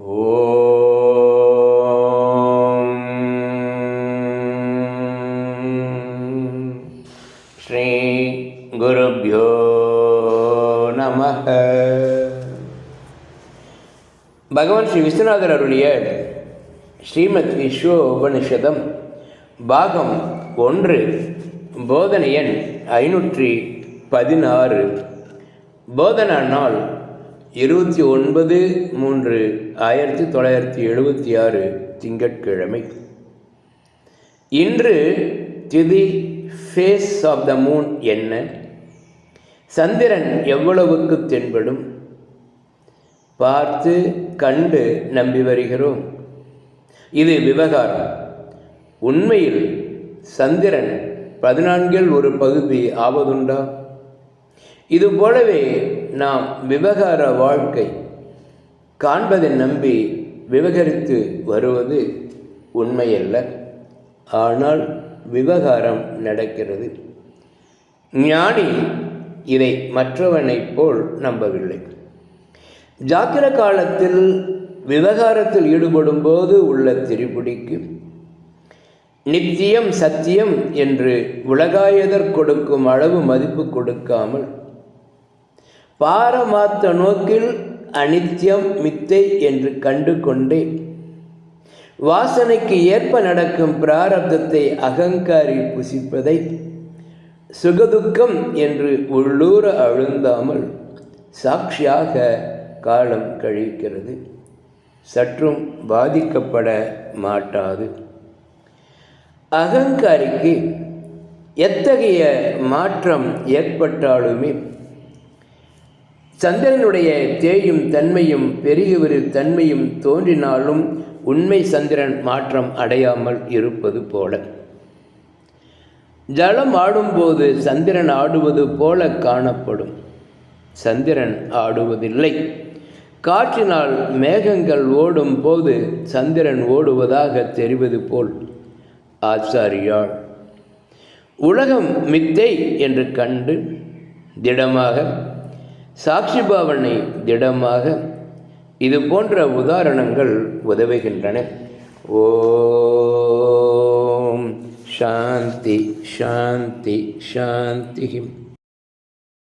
ஓம் ஸ்ரீ குருப்யோ நம பகவான் ஸ்ரீ விஸ்வநாதர் அருளிய ஸ்ரீமத் விஸ்வ உபனிஷதம் பாகம் ஒன்று போதனையன் ஐநூற்றி பதினாறு. போதனா நாள் இருபத்தி ஒன்பது மூன்று ஆயிரத்தி தொள்ளாயிரத்தி எழுபத்தி ஆறு திங்கட்கிழமை. இன்று திதி ஃபேஸ் ஆஃப் த மூன் என்ன? சந்திரன் எவ்வளவுக்கு தென்படும்? பார்த்து கண்டு நம்பி வருகிறோம். இது விவகாரம். உண்மையில் சந்திரன் பதினான்கில் ஒரு பகுதி ஆவதுண்டா? இது போலவே நாம் விவகார வாழ்க்கை காண்பதை நம்பி விவகரித்து வருவது உண்மையல்ல. ஆனால் விவகாரம் நடக்கிறது. ஞானி இதை மற்றவனைப் போல் நம்பவில்லை. ஜாக்கிர காலத்தில் விவகாரத்தில் ஈடுபடும் போது உள்ள திரிபுடிக்கு நித்தியம் சத்தியம் என்று உலகாயதர் கொடுக்கும் அளவு மதிப்பு கொடுக்காமல் பாரமாத்த நோக்கில் அனித்தியம் மித்தை என்று கண்டு கொண்டே வாசனைக்கு ஏற்ப நடக்கும் பிராரப்தத்தை அகங்காரி புசிப்பதை சுகதுக்கம் என்று உள்ளூர அழுந்தாமல் சாட்சியாக காலம் கழிக்கிறது. சற்றும் பாதிக்கப்பட மாட்டாது. அகங்காரிக்கு எத்தகைய மாற்றம் ஏற்பட்டாலுமே சந்திரனுடைய தேயும் தன்மையும் பெரியவரு தன்மையும் தோன்றினாலும் உண்மை சந்திரன் மாற்றம் அடையாமல் இருப்பது போல. ஜலம் ஆடும்போது சந்திரன் ஆடுவது போல காணப்படும். சந்திரன் ஆடுவதில்லை. காற்றினால் மேகங்கள் ஓடும் போது சந்திரன் ஓடுவதாக தெரிவது போல். ஆச்சாரியாள் உலகம் மித்தை என்று கண்டு திடமாக சாட்சி பாவனை திடமாக இது போன்ற உதாரணங்கள் உதவுகின்றன. ஓம். சாந்தி சாந்தி சாந்தி